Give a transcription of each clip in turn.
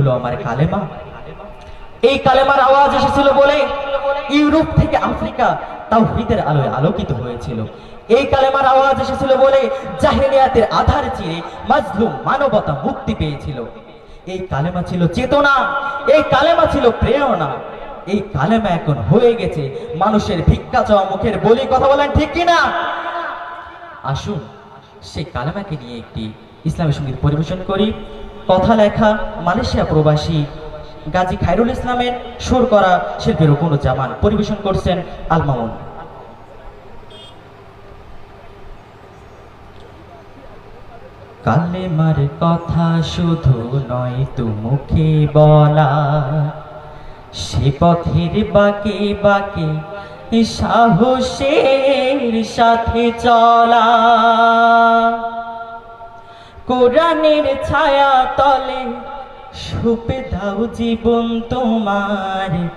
হলো আমার কালেমা। এই কালেমার আওয়াজ এসেছিল বলে ইউরোপ থেকে আফ্রিকা তাও হৃদের আলোয় আলোকিত হয়েছিল। এই কালেমার আওয়াজ এসেছিল বলে জাহেলিয়াতের আধার চিরে মাজলুম মানবতা মুক্তি পেয়েছিল। এই কালেমা ছিল চেতনা, এই কালেমা ছিল প্রেরণা। এই কালেমা এখন হয়ে গেছে মানুষের ভিক্ষা চাওয়া মুখের বলি। কথা বলেন ঠিক কিনা? আসুন সেই কালেমাকে নিয়ে একটি ইসলামী সংগীত পরিবেশন করি। কথা লেখা মালয়েশিয়া প্রবাসী। গাজী খায়রুল ইসলামের সুর করা শিল্পী রুকুনুজ্জামান। পরিবেশন করছেন আল মামুন। কালেমার কথা শুধু নয় তু মুখে বলা। সে পথের বাকে বাকে সাহসের সাথে চলা। কোরআনের ছায়া তলে, সুপে দাও জীবন তোমার।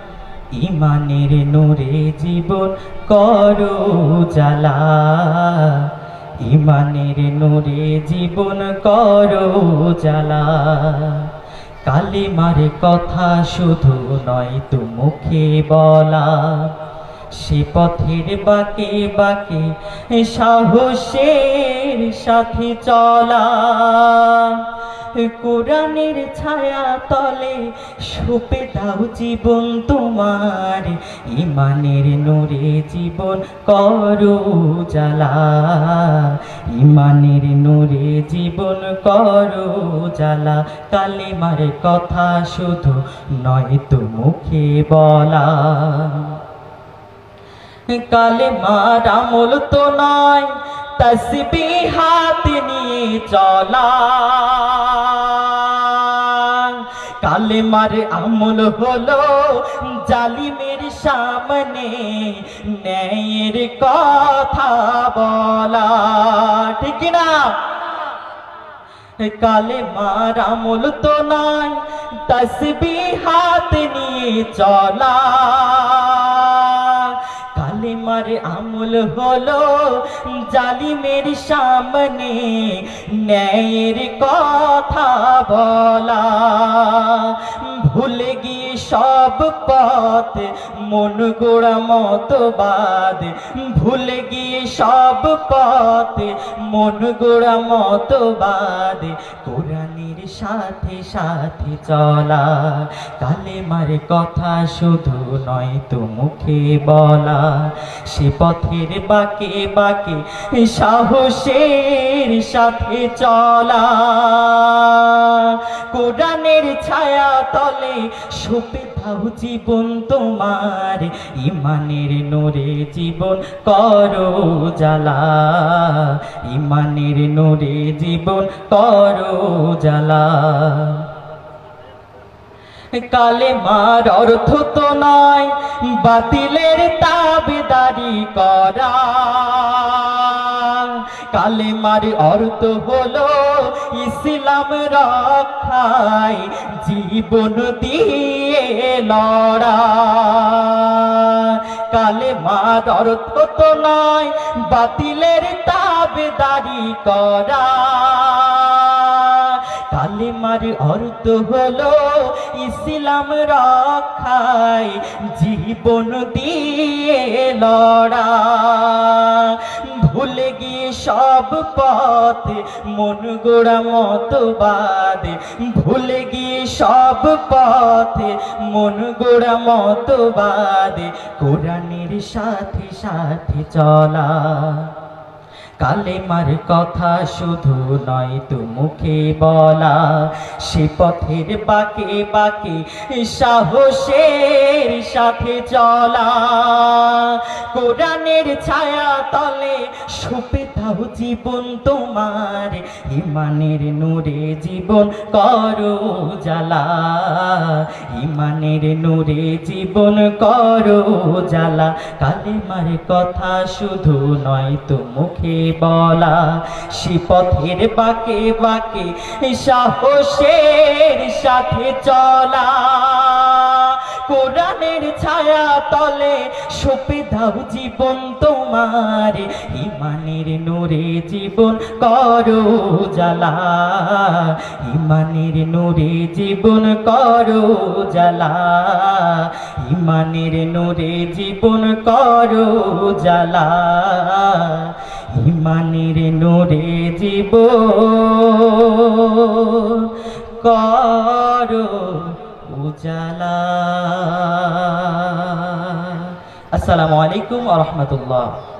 ইমানের নূরে জীবন করো জ্বালা। ইমানের নূরে জীবন করো জ্বালা। কালিমার কথা শুধু নয়, তু মুখে বলা। সে পথের বাকে বাকে সাহসের সাথে চলা কোরআনের ছায়া তলে সুপে দাও জীবন তোমার, ইমানের নূরে জীবন করো জ্বালা। ইমানের নূরে জীবন করো জ্বালা, কালিমার কথা শুধু নয় তো মুখে বলা। কালে মার আমল তো নয় তসবি হাত নিয়ে চলা কালে মার আমল হলো জালিমের সামনে ন্যায়ের কথা বলা। ঠিক না? কালে মার আমল তো নয় তসবি হাত নিয়ে চলা কালেমার আমল হলো জালিমের সামনে ন্যায়ের কথা বলা। ভুলে গিয়ে সব পথ মন গোড়া মতবাদ। ভুলে গিয়ে সব পথ মন গোড়া মতবাদ। সাথে সাথে চলা কালেমার কথা শুধু নয় তো মুখে বলা সে পথের বাকে বাকে সাহসের সাথে চলা কোরআনের ছায়া তলে সুপে দাও জীবন তোমার, ইমানের নোরে জীবন করো জ্বালা। ইমানের নোরে জীবন করো জ্বালা। কালে মার অর্থ তো নয় বাতিলের তাবেদারি করা। কালে মার অর্থ হলো ইসলাম রক্ষায় জীবন দিয়ে লড়া। কালে মার অর্থ তো নয়, বাতিলের তাবেদারি করা। কালিমার অর্থ হলো ইসলাম রক্ষায় জীবন দিয়ে লড়া। ভুলে গিয়ে সব পথে মন গোড়া বাদে ভুলে গিয়ে সব পথে মন গোড়া মতবাদ কোরআনের সাথে সাথে চলা। কালেমার কথা শুধু নয় তো মুখে বলা, সে পথের বাকে বাকে সাহসের সাথে চলা। কোরআনের ছায়া তলে সুপে দাও জীবন তোমার, ইমানের নূরে জীবন করো জ্বালা। ইমানের নূরে জীবন করো জ্বালা। কালেমার কথা শুধু নয় তো মুখে বলা সে পথের বাকে বাকে সাহসের সাথে চলা। কোরআনের ছায়া তলে সপে দাও জীবন তোমার, ইমানের নূরে জীবন করো জ্বালা। ইমানের নূরে জীবন করো জ্বালা। ইমানের নূরে জীবন করো জ্বালা। ইমানের নোরে জীব। কর উজালা। আসসালামু আলাইকুম আ রহমতুল্লাহ।